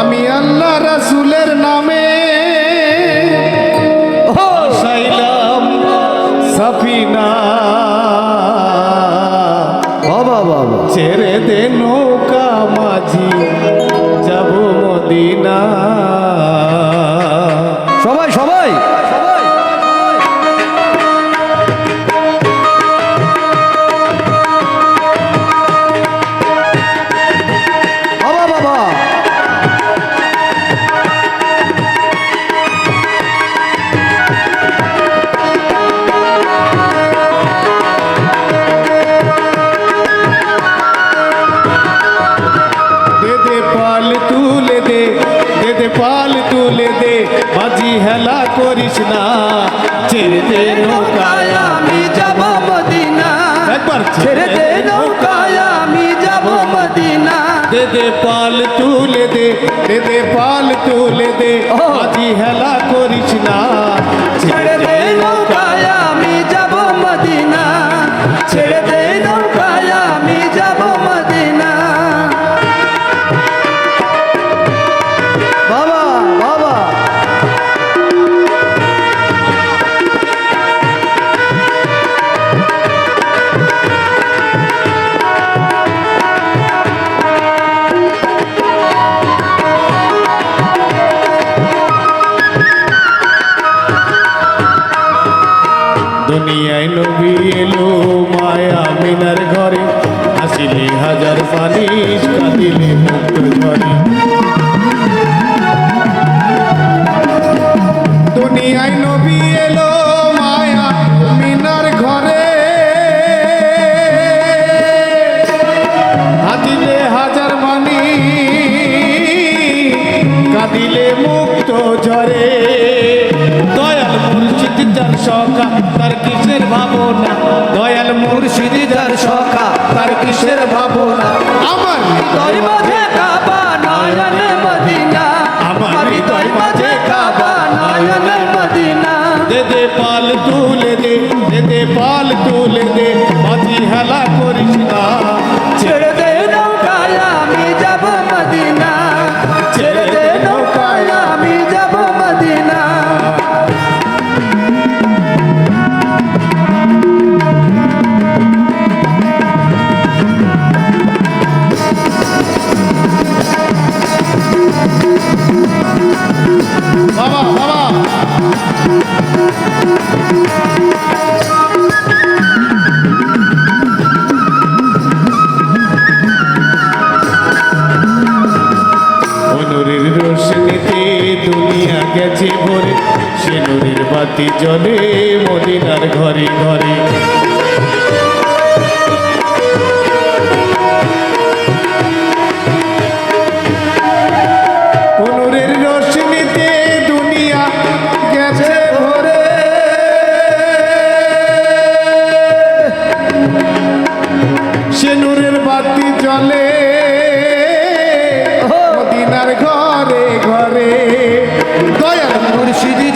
আমি আল্লাহ রাসুলের নামে সাইলাম সাফিনা। বাবা বাবা ছেড়ে দে নৌকা মাঝি যাব মদিনা। সবাই সবাই। পাল তুলে দে মাঝি হেলা করিস না। ছেড়ে দে নৌকায় আমি যাব মদিনা। একবার ছেড়ে দে নৌকায় আমি যাব মদিনা। দে দে পাল তুলে দে দে দে পাল তুলে দে। মাঝি হেলা করিস না। দুনিয়ায় নবী এলো, মায়া মিনার ঘরে। হাসিলে হাজার ফানিস কাঁদিলে মুক্ত মায়া ঘরে। হাতিলে হাজার মুক্ত ঝরে। দয়াল মুর্শিদ যার সকা তার কিসের ভাবনা। আমার হৃদয় মাঝে কাবা নয়ন মদিনা। আমার হৃদয় মাঝে কাবা নয়ন মদিনা। দে দে পাল তুলে দে দে দে পাল তুলে দে মাঝি হেলা করিস না। জলে মদিনার ঘরে ঘরে। সে নূরের বাতি জ্বলে মদিনার ঘরে ঘরে। দয়াল মুর্শিদি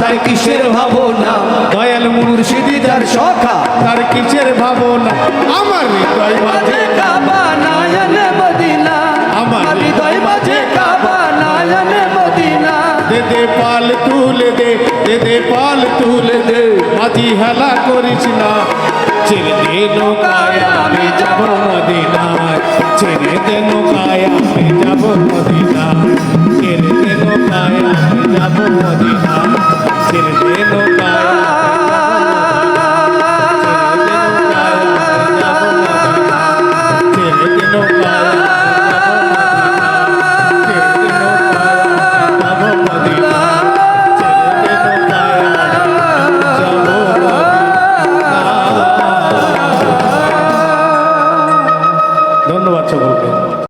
তার কিসের ভাবনা? দয়াল মুর্শিদি যার সখা তার কিসের ভাবনা? আমার হৃদয় মাঝে মাঝে কাবা নয়ন মদিনা। আমার আমার হৃদয় মাঝে কাবা নয়ন মদিনা। দে দে পাল তুলে দে দে দে পাল তুলে দে মাঝি হেলা করিস না। ছেড়ে দে নৌকায় আমি যাব মদিনায় ছেড়ে দে নৌকায় আমি যাব মদিনায়।